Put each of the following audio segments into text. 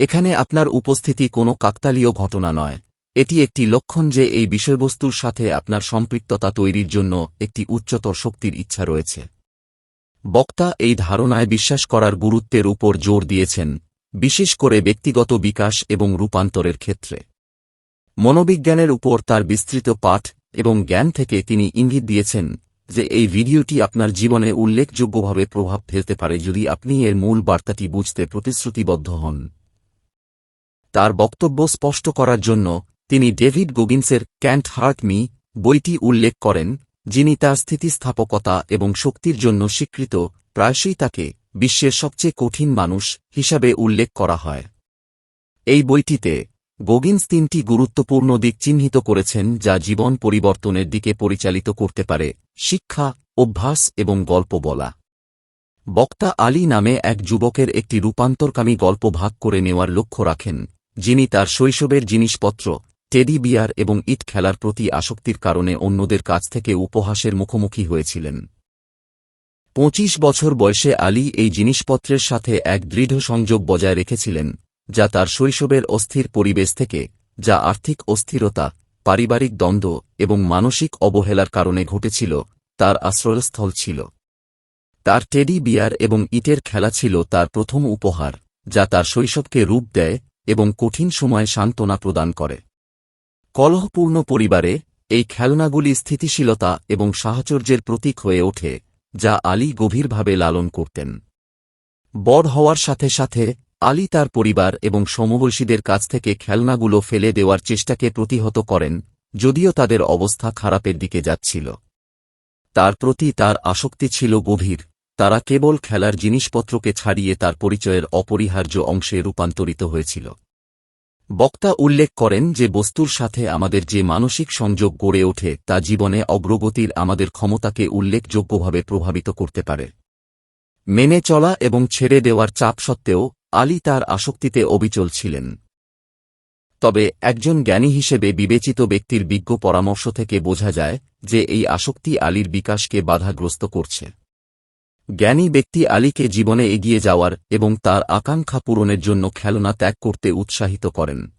এখানে আপনার উপস্থিতি কোনো কাকতালীয় ঘটনা নয়। এটি একটি লক্ষণ যে এই বিষয়বস্তুর সাথে আপনার সম্পৃক্ততা তৈরির জন্য একটি উচ্চতর শক্তির ইচ্ছা রয়েছে। বক্তা এই ধারণায় বিশ্বাস করার গুরুত্বের উপর জোর দিয়েছেন, বিশেষ করে ব্যক্তিগত বিকাশ এবং রূপান্তরের ক্ষেত্রে। মনোবিজ্ঞানের উপর তার বিস্তৃত পাঠ এবং জ্ঞান থেকে তিনি ইঙ্গিত দিয়েছেন যে এই ভিডিওটি আপনার জীবনে উল্লেখযোগ্যভাবে প্রভাব ফেলতে পারে যদি আপনি এর মূল বার্তাটি বুঝতে প্রতিশ্রুতিবদ্ধ হন। তার বক্তব্য স্পষ্ট করার জন্য তিনি ডেভিড গোগিন্সের ক্যান্ট হার্ট মি বইটি উল্লেখ করেন, যিনি তার স্থিতিস্থাপকতা এবং শক্তির জন্য স্বীকৃত, প্রায়শই তাকে বিশ্বের সবচেয়ে কঠিন মানুষ হিসাবে উল্লেখ করা হয়। এই বইটিতে গোগিন্স তিনটি গুরুত্বপূর্ণ দিক চিহ্নিত করেছেন যা জীবন পরিবর্তনের দিকে পরিচালিত করতে পারে, শিক্ষা, অভ্যাস এবং গল্প বলা। বক্তা আলী নামে এক যুবকের একটি রূপান্তরকামী গল্প ভাগ করে নেওয়ার লক্ষ্য রাখেন। যিনি তার শৈশবের জিনিসপত্র, টেডি বিয়ার এবং ইট খেলার প্রতি আসক্তির কারণে অন্যদের কাছ থেকে উপহাসের মুখোমুখি হয়েছিলেন। পঁচিশ বছর বয়সে আলী এই জিনিসপত্রের সাথে এক দৃঢ় সংযোগ বজায় রেখেছিলেন, যা তার শৈশবের অস্থির পরিবেশ থেকে, যা আর্থিক অস্থিরতা, পারিবারিক দ্বন্দ্ব এবং মানসিক অবহেলার কারণে ঘটেছিল, তার আশ্রয়স্থল ছিল। তার টেডি বিয়ার এবং ইটের খেলা ছিল তার প্রথম উপহার, যা তার শৈশবকে রূপ দেয় এবং কঠিন সময়ে সান্ত্বনা প্রদান করে। কলহপূর্ণ পরিবারে, এই খেলনাগুলি স্থিতিশীলতা এবং সাহচর্যের প্রতীক হয়ে ওঠে, যা আলী গভীরভাবে লালন করতেন। বড় হওয়ার সাথে সাথে, আলী তার পরিবার এবং সমবয়সীদের কাছ থেকে খেলনাগুলো ফেলে দেওয়ার চেষ্টাকে প্রতিহত করেন, যদিও তাদের অবস্থা খারাপের দিকে যাচ্ছিল। তার প্রতি তার আসক্তি ছিল গভীর। তারা কেবল খেলার জিনিসপত্রকে ছাড়িয়ে তার পরিচয়ের অপরিহার্য অংশে রূপান্তরিত হয়েছিল। বক্তা উল্লেখ করেন যে বস্তুর সাথে আমাদের যে মানসিক সংযোগ গড়ে ওঠে, তা জীবনে অগ্রগতির আমাদের ক্ষমতাকে উল্লেখযোগ্যভাবে প্রভাবিত করতে পারে। মেনে চলা এবং ছেড়ে দেওয়ার চাপ সত্ত্বেও, আলী তার আসক্তিতে অবিচল ছিলেন। তবে একজন জ্ঞানী হিসেবে বিবেচিত ব্যক্তির বিজ্ঞ পরামর্শ থেকে বোঝা যায় যে এই আসক্তি আলীর বিকাশকে বাধাগ্রস্ত করছে। জ্ঞানী ব্যক্তি আলীকে জীবনে এগিয়ে যাওয়ার এবং তার আকাঙ্ক্ষা পূরণের জন্য খেলনা ত্যাগ করতে উৎসাহিত করেন।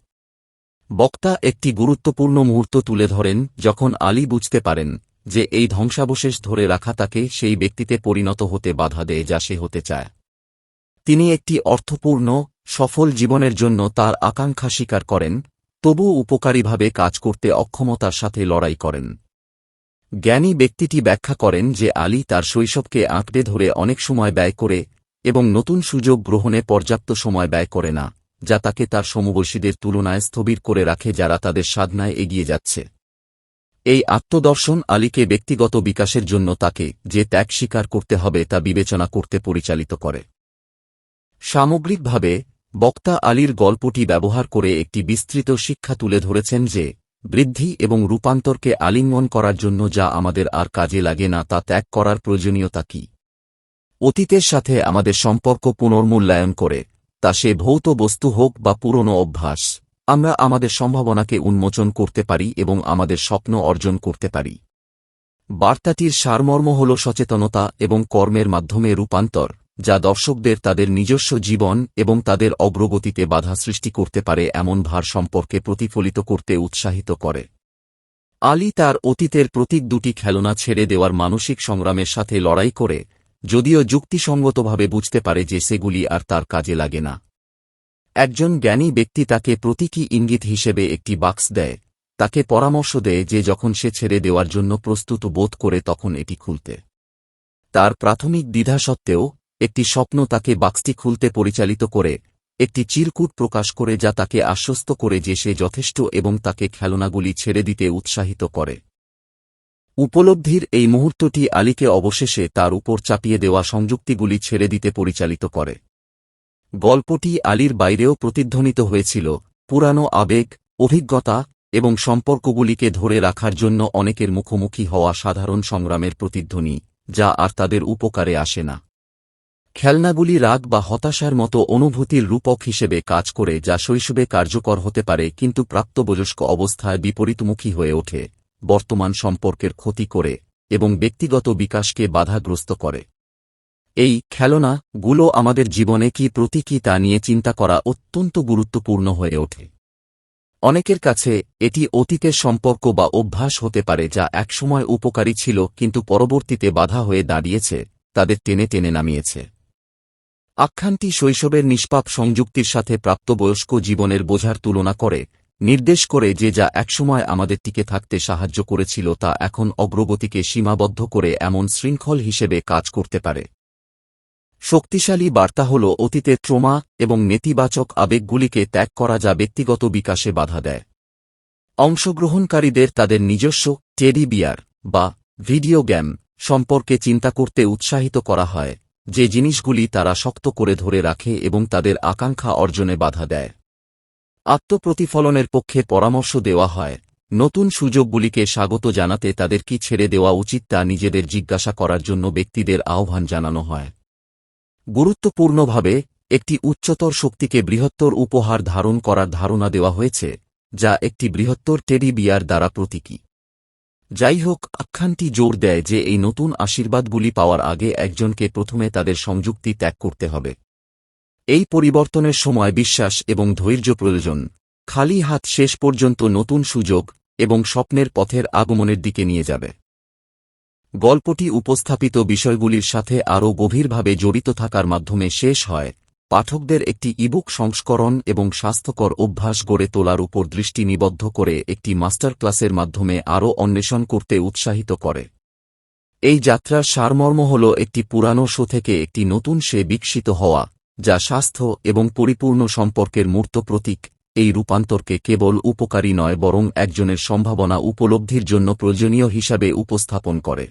বক্তা একটি গুরুত্বপূর্ণ মুহূর্ত তুলে ধরেন যখন আলী বুঝতে পারেন যে এই ধ্বংসাবশেষ ধরে রাখা তাকে সেই ব্যক্তিতে পরিণত হতে বাধা দেয় যা সে হতে চায়। তিনি একটি অর্থপূর্ণ, সফল জীবনের জন্য তার আকাঙ্ক্ষা স্বীকার করেন, তবুও উপকারীভাবে কাজ করতে অক্ষমতার সাথে লড়াই করেন। জ্ঞানী ব্যক্তিটি ব্যাখ্যা করেন যে আলী তার শৈশবকে আঁকড়ে ধরে অনেক সময় ব্যয় করে এবং নতুন সুযোগ গ্রহণে পর্যাপ্ত সময় ব্যয় করে না, যা তাকে তার সমবয়সীদের তুলনায় স্থবির করে রাখে যারা তাদের সাধনায় এগিয়ে যাচ্ছে। এই আত্মদর্শন আলীকে ব্যক্তিগত বিকাশের জন্য তাকে যে ত্যাগ স্বীকার করতে হবে তা বিবেচনা করতে পরিচালিত করে। সামগ্রিকভাবে, বক্তা আলীর গল্পটি ব্যবহার করে একটি বিস্তৃত শিক্ষা তুলে ধরেছেন যে বৃদ্ধি এবং রূপান্তরকে আলিঙ্গন করার জন্য যা আমাদের আর কাজে লাগে না তা ত্যাগ করার প্রয়োজনীয়তা কি? অতীতের সাথে আমাদের সম্পর্ক পুনর্মূল্যায়ন করে, তা সে ভৌত বস্তু হোক বা পুরনো অভ্যাস, আমরা আমাদের সম্ভাবনাকে উন্মোচন করতে পারি এবং আমাদের স্বপ্ন অর্জন করতে পারি। বার্তাটির সারমর্ম হল সচেতনতা এবং কর্মের মাধ্যমে রূপান্তর। যা দর্শকদের তাদের নিজস্ব জীবন এবং তাদের অগ্রগতিতে বাধা সৃষ্টি করতে পারে এমন ভার সম্পর্কে প্রতিফলিত করতে উৎসাহিত করে। আলী তার অতীতের প্রতীক দুটি খেলনা ছেড়ে দেওয়ার মানসিক সংগ্রামের সাথে লড়াই করে, যদিও যুক্তিসঙ্গতভাবে বুঝতে পারে যে সেগুলি আর তার কাজে লাগে না। একজন জ্ঞানী ব্যক্তি তাকে প্রতীকী ইঙ্গিত হিসেবে একটি বাক্স দেয়, তাকে পরামর্শ দেয় যে যখন সে ছেড়ে দেওয়ার জন্য প্রস্তুত বোধ করে তখন এটি খুলতে। তার প্রাথমিক দ্বিধা সত্ত্বেও একটি স্বপ্ন তাকে বাক্সটি খুলতে পরিচালিত করে, একটি চিরকুট প্রকাশ করে যা তাকে আশ্বস্ত করে যে সে যথেষ্ট এবং তাকে খেলনাগুলি ছেড়ে দিতে উৎসাহিত করে। উপলব্ধির এই মুহূর্তটি আলীকে অবশেষে তার উপর চাপিয়ে দেওয়া সংযুক্তিগুলি ছেড়ে দিতে পরিচালিত করে। গল্পটি আলীর বাইরেও প্রতিধ্বনিত হয়েছিল, পুরানো আবেগ, অভিজ্ঞতা এবং সম্পর্কগুলিকে ধরে রাখার জন্য অনেকের মুখোমুখি হওয়া সাধারণ সংগ্রামের প্রতিধ্বনি, যা আর তাদের উপকারে আসে না। খেলনাগুলি রাগ বা হতাশার মতো অনুভূতির রূপক হিসেবে কাজ করে যা শৈশবে কার্যকর হতে পারে কিন্তু প্রাপ্তবয়স্ক অবস্থায় বিপরীতমুখী হয়ে ওঠে, বর্তমান সম্পর্কের ক্ষতি করে এবং ব্যক্তিগত বিকাশকে বাধাগ্রস্ত করে। এই খেলনাগুলো আমাদের জীবনে কি প্রতীকী তা নিয়ে চিন্তা করা অত্যন্ত গুরুত্বপূর্ণ হয়ে ওঠে। অনেকের কাছে এটি অতীতের সম্পর্ক বা অভ্যাস হতে পারে যা একসময় উপকারী ছিল কিন্তু পরবর্তীতে বাধা হয়ে দাঁড়িয়েছে, তাদের টেনে টেনে নামিয়েছে। আখ্যানটি শৈশবের নিষ্পাপ সংযুক্তির সাথে প্রাপ্তবয়স্ক জীবনের বোঝার তুলনা করে, নির্দেশ করে যে যা একসময় আমাদের টিকে থাকতে সাহায্য করেছিল তা এখন অগ্রগতিকে সীমাবদ্ধ করে এমন শৃঙ্খল হিসেবে কাজ করতে পারে। শক্তিশালী বার্তা হল অতীতে ট্রোমা এবং নেতিবাচক আবেগগুলিকে ত্যাগ করা যা ব্যক্তিগত বিকাশে বাধা দেয়। অংশগ্রহণকারীদের তাদের নিজস্ব টেডি বিয়ার বা ভিডিও গেম সম্পর্কে চিন্তা করতে উৎসাহিত করা হয়। যে জিনিসগুলি তারা শক্ত করে ধরে রাখে এবং তাদের আকাঙ্ক্ষা অর্জনে বাধা দেয়। আত্মপ্রতিফলনের পক্ষে পরামর্শ দেওয়া হয়। নতুন সুযোগগুলিকে স্বাগত জানাতে তাদের কি ছেড়ে দেওয়া উচিত তা নিজেদের জিজ্ঞাসা করার জন্য ব্যক্তিদের আহ্বান জানানো হয়। গুরুত্বপূর্ণভাবে, একটি উচ্চতর শক্তিকে বৃহত্তর উপহার ধারণ করার ধারণা দেওয়া হয়েছে, যা একটি বৃহত্তর টেডি বিয়ার দ্বারা প্রতীকী। যাই হোক আখ্যানটি জোর দেয় যে এই নতুন আশীর্বাদগুলি পাওয়ার আগে একজনকে প্রথমে তাদের সংযুক্তি ত্যাগ করতে হবে। এই পরিবর্তনের সময় বিশ্বাস এবং ধৈর্য প্রয়োজন। খালি হাত শেষ পর্যন্ত নতুন সুযোগ এবং স্বপ্নের পথের আগমনের দিকে নিয়ে যাবে। গল্পটি উপস্থাপিত বিষয়গুলির সাথে আরও গভীরভাবে জড়িত থাকার মাধ্যমে শেষ হয়। পাঠকদের একটি ইবুক সংস্করণ এবং স্বাস্থ্যকর অভ্যাস গড়ে তোলার উপর দৃষ্টি নিবদ্ধ করে একটি মাস্টার ক্লাসের মাধ্যমে আরও অন্বেষণ করতে উৎসাহিত করে। এই যাত্রার সারমর্ম হল একটি পুরানো শো থেকে একটি নতুন সে বিকশিত হওয়া, যা স্বাস্থ্য এবং পরিপূর্ণ সম্পর্কের মূর্ত প্রতীক, এই রূপান্তরকে কেবল উপকারী নয় বরং একজনের সম্ভাবনা উপলব্ধির জন্য প্রয়োজনীয় হিসাবে উপস্থাপন করে।